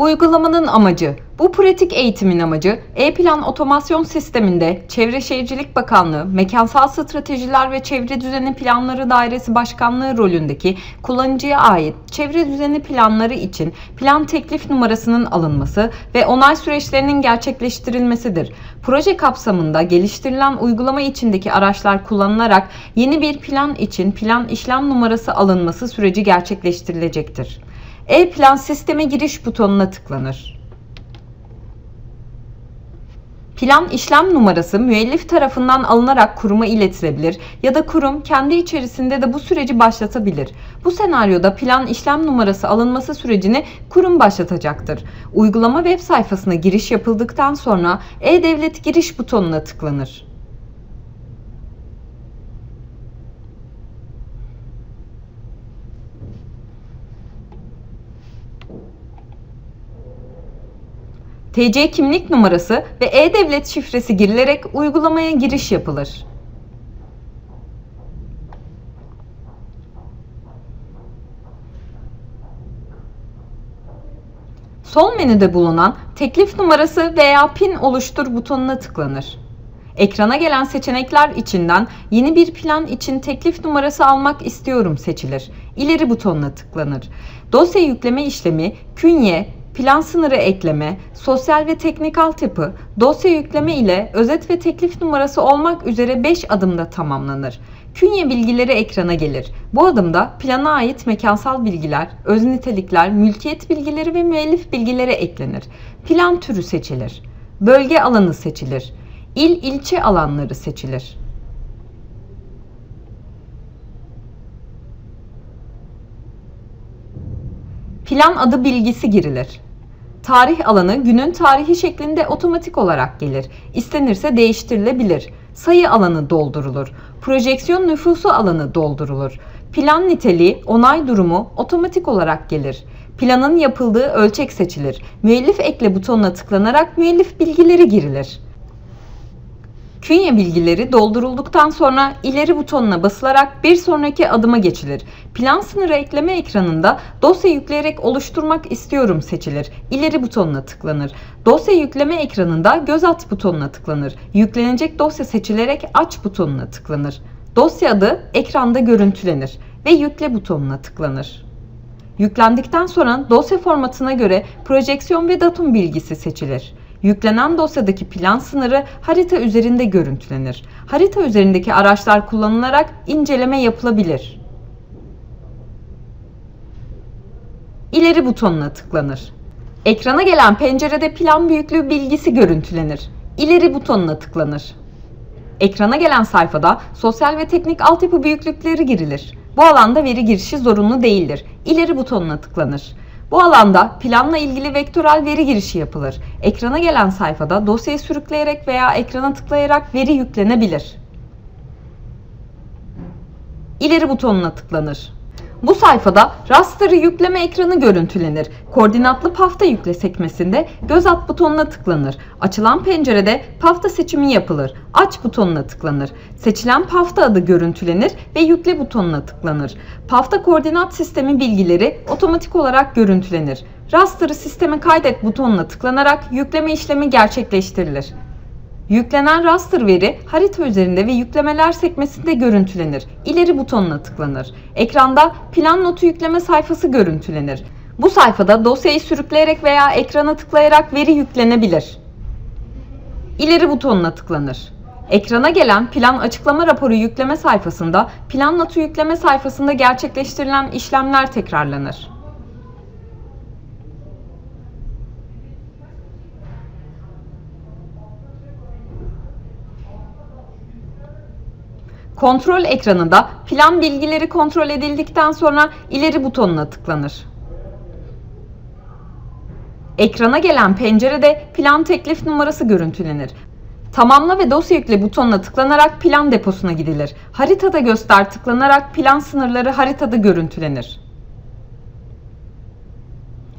Uygulamanın amacı, bu pratik eğitimin amacı E-Plan Otomasyon Sisteminde Çevre Şehircilik Bakanlığı, Mekansal Stratejiler ve Çevre Düzeni Planları Dairesi Başkanlığı rolündeki kullanıcıya ait çevre düzeni planları için plan teklif numarasının alınması ve onay süreçlerinin gerçekleştirilmesidir. Proje kapsamında geliştirilen uygulama içindeki araçlar kullanılarak yeni bir plan için plan işlem numarası alınması süreci gerçekleştirilecektir. E-Plan sisteme giriş butonuna tıklanır. Plan işlem numarası müellif tarafından alınarak kuruma iletilebilir ya da kurum kendi içerisinde de bu süreci başlatabilir. Bu senaryoda plan işlem numarası alınması sürecini kurum başlatacaktır. Uygulama web sayfasına giriş yapıldıktan sonra E-Devlet giriş butonuna tıklanır. TC kimlik numarası ve E-Devlet şifresi girilerek uygulamaya giriş yapılır. Sol menüde bulunan teklif numarası veya pin oluştur butonuna tıklanır. Ekrana gelen seçenekler içinden yeni bir plan için teklif numarası almak istiyorum seçilir. İleri butonuna tıklanır. Dosya yükleme işlemi, künye, plan sınırı ekleme, sosyal ve teknik altyapı, dosya yükleme ile özet ve teklif numarası olmak üzere 5 adımda tamamlanır. Künye bilgileri ekrana gelir. Bu adımda plana ait mekansal bilgiler, öz nitelikler, mülkiyet bilgileri ve müellif bilgileri eklenir. Plan türü seçilir. Bölge alanı seçilir. İl ilçe alanları seçilir. Plan adı bilgisi girilir. Tarih alanı günün tarihi şeklinde otomatik olarak gelir. İstenirse değiştirilebilir. Sayı alanı doldurulur. Projeksiyon nüfusu alanı doldurulur. Plan niteliği, onay durumu otomatik olarak gelir. Planın yapıldığı ölçek seçilir. Müellif ekle butonuna tıklanarak müellif bilgileri girilir. Künye bilgileri doldurulduktan sonra ileri butonuna basılarak bir sonraki adıma geçilir. Plan sınırı ekleme ekranında dosya yükleyerek oluşturmak istiyorum seçilir. İleri butonuna tıklanır. Dosya yükleme ekranında göz at butonuna tıklanır. Yüklenecek dosya seçilerek aç butonuna tıklanır. Dosya adı ekranda görüntülenir ve yükle butonuna tıklanır. Yüklendikten sonra dosya formatına göre projeksiyon ve datum bilgisi seçilir. Yüklenen dosyadaki plan sınırı harita üzerinde görüntülenir. Harita üzerindeki araçlar kullanılarak inceleme yapılabilir. İleri butonuna tıklanır. Ekrana gelen pencerede plan büyüklüğü bilgisi görüntülenir. İleri butonuna tıklanır. Ekrana gelen sayfada sosyal ve teknik altyapı büyüklükleri girilir. Bu alanda veri girişi zorunlu değildir. İleri butonuna tıklanır. Bu alanda planla ilgili vektörel veri girişi yapılır. Ekrana gelen sayfada dosyayı sürükleyerek veya ekrana tıklayarak veri yüklenebilir. İleri butonuna tıklanır. Bu sayfada raster'ı yükleme ekranı görüntülenir. Koordinatlı pafta yükle sekmesinde göz at butonuna tıklanır. Açılan pencerede pafta seçimi yapılır. Aç butonuna tıklanır. Seçilen pafta adı görüntülenir ve yükle butonuna tıklanır. Pafta koordinat sistemi bilgileri otomatik olarak görüntülenir. Raster'ı sisteme kaydet butonuna tıklanarak yükleme işlemi gerçekleştirilir. Yüklenen raster veri harita üzerinde ve yüklemeler sekmesinde görüntülenir. İleri butonuna tıklanır. Ekranda plan notu yükleme sayfası görüntülenir. Bu sayfada dosyayı sürükleyerek veya ekrana tıklayarak veri yüklenebilir. İleri butonuna tıklanır. Ekrana gelen plan açıklama raporu yükleme sayfasında plan notu yükleme sayfasında gerçekleştirilen işlemler tekrarlanır. Kontrol ekranında plan bilgileri kontrol edildikten sonra ileri butonuna tıklanır. Ekrana gelen pencerede plan teklif numarası görüntülenir. Tamamla ve dosya yükle butonuna tıklanarak plan deposuna gidilir. Haritada göster tıklanarak plan sınırları haritada görüntülenir.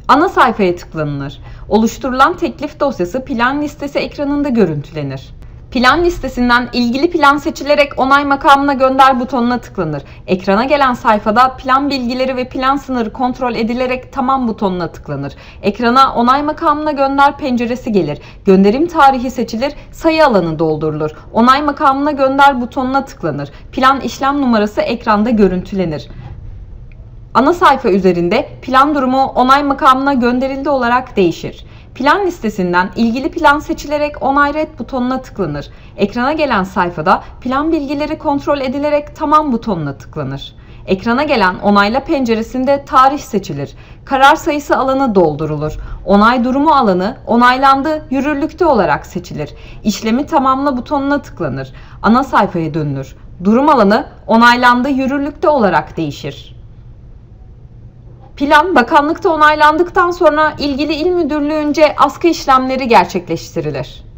Ana sayfaya tıklanılır. Oluşturulan teklif dosyası plan listesi ekranında görüntülenir. Plan listesinden ilgili plan seçilerek onay makamına gönder butonuna tıklanır. Ekrana gelen sayfada plan bilgileri ve plan sınırı kontrol edilerek tamam butonuna tıklanır. Ekrana onay makamına gönder penceresi gelir. Gönderim tarihi seçilir, sayı alanı doldurulur. Onay makamına gönder butonuna tıklanır. Plan işlem numarası ekranda görüntülenir. Ana sayfa üzerinde plan durumu onay makamına gönderildi olarak değişir. Plan listesinden ilgili plan seçilerek onay red butonuna tıklanır. Ekrana gelen sayfada plan bilgileri kontrol edilerek tamam butonuna tıklanır. Ekrana gelen onayla penceresinde tarih seçilir. Karar sayısı alanı doldurulur. Onay durumu alanı onaylandı, yürürlükte olarak seçilir. İşlemi tamamla butonuna tıklanır. Ana sayfaya dönülür. Durum alanı onaylandı, yürürlükte olarak değişir. Plan bakanlıkta onaylandıktan sonra ilgili il müdürlüğünce askı işlemleri gerçekleştirilir.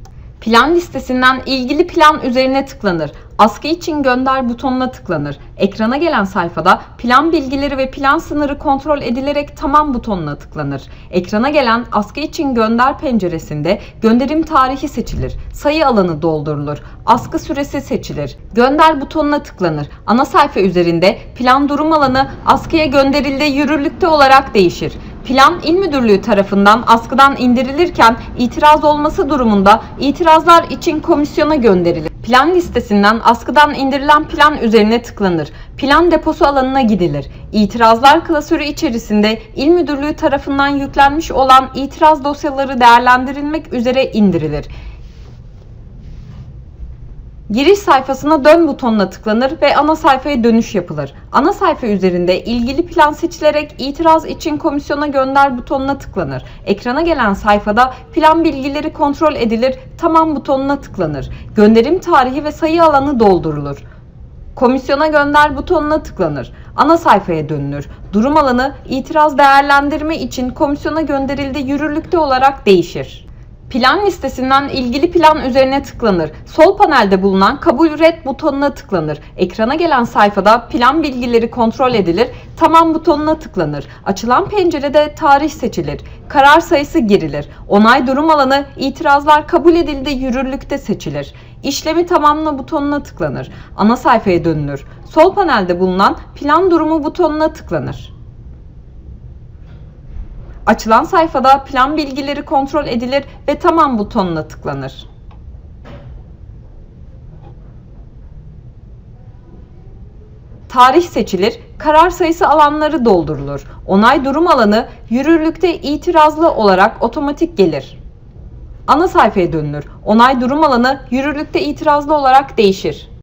Plan listesinden ilgili plan üzerine tıklanır. Askı için gönder butonuna tıklanır. Ekrana gelen sayfada plan bilgileri ve plan sınırı kontrol edilerek tamam butonuna tıklanır. Ekrana gelen askı için gönder penceresinde gönderim tarihi seçilir. Sayı alanı doldurulur. Askı süresi seçilir. Gönder butonuna tıklanır. Ana sayfa üzerinde plan durum alanı askıya gönderildi yürürlükte olarak değişir. Plan İl Müdürlüğü tarafından askıdan indirilirken itiraz olması durumunda itirazlar için komisyona gönderilir. Plan listesinden askıdan indirilen plan üzerine tıklanır. Plan deposu alanına gidilir. İtirazlar klasörü içerisinde İl Müdürlüğü tarafından yüklenmiş olan itiraz dosyaları değerlendirilmek üzere indirilir. Giriş sayfasına dön butonuna tıklanır ve ana sayfaya dönüş yapılır. Ana sayfa üzerinde ilgili plan seçilerek itiraz için komisyona gönder butonuna tıklanır. Ekrana gelen sayfada plan bilgileri kontrol edilir, tamam butonuna tıklanır. Gönderim tarihi ve sayı alanı doldurulur. Komisyona gönder butonuna tıklanır. Ana sayfaya dönülür. Durum alanı itiraz değerlendirme için komisyona gönderildi yürürlükte olarak değişir. Plan listesinden ilgili plan üzerine tıklanır. Sol panelde bulunan kabul red butonuna tıklanır. Ekrana gelen sayfada plan bilgileri kontrol edilir. Tamam butonuna tıklanır. Açılan pencerede tarih seçilir. Karar sayısı girilir. Onay durum alanı itirazlar kabul edildi yürürlükte seçilir. İşlemi tamamla butonuna tıklanır. Ana sayfaya dönülür. Sol panelde bulunan plan durumu butonuna tıklanır. Açılan sayfada plan bilgileri kontrol edilir ve tamam butonuna tıklanır. Tarih seçilir, karar sayısı alanları doldurulur. Onay durum alanı yürürlükte itirazlı olarak otomatik gelir. Ana sayfaya dönülür. Onay durum alanı yürürlükte itirazlı olarak değişir.